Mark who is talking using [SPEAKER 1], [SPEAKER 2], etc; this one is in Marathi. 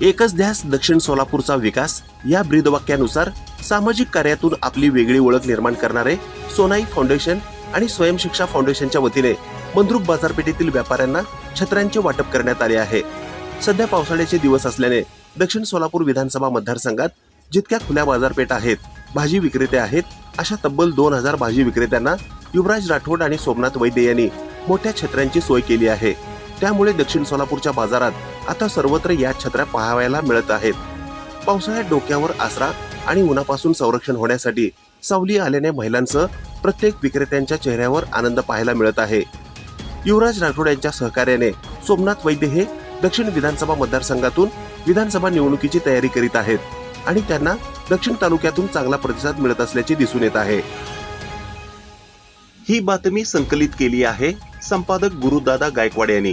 [SPEAKER 1] एकच ध्यास दक्षिण सोलापूरचा विकास या ब्रीदवाक्यानुसार सामाजिक कार्यातून आपली वेगळी ओळख निर्माण करणारे सोनाई फाउंडेशन आणि स्वयंशिक्षा फाउंडेशनच्या वतीने मंद्रुप बाजारपेठेतील व्यापाऱ्यांना छत्र्यांचे वाटप करण्यात आले आहे. सध्या पावसाळ्याचे दिवस असल्याने दक्षिण सोलापूर विधानसभा मतदारसंघात जितक्या खुल्या बाजारपेठा आहेत भाजी विक्रेते आहेत अशा तब्बल दोन हजार भाजी विक्रेत्यांना युवराज राठोड आणि सोमनाथ वैद्य यांनी मोठ्या छत्र्यांची सोय केली आहे. त्यामुळे दक्षिण सोलापूरच्या बाजारात आता सर्वत्र या छत्र्या पाहावयाला मिळत आहेत. पावसाळ्यात डोक्यावर आसरा आणि उन्हापासून संरक्षण होण्यासाठी सावली आल्याने महिलांसह प्रत्येक विक्रेत्यांच्या चेहऱ्यावर आनंद पाहायला मिळत आहे. युवराज राठोड यांच्या सहकार्याने सोमनाथ वैद्य हे दक्षिण विधानसभा मतदारसंघातून विधानसभा निवडणुकीची तयारी करीत आहेत आणि त्यांना दक्षिण तालुक्यातून चांगला प्रतिसाद मिळत असल्याचे दिसून येत आहे. ही बातमी संकलित केली आहे संपादक गुरुदादा गायकवाड यांनी.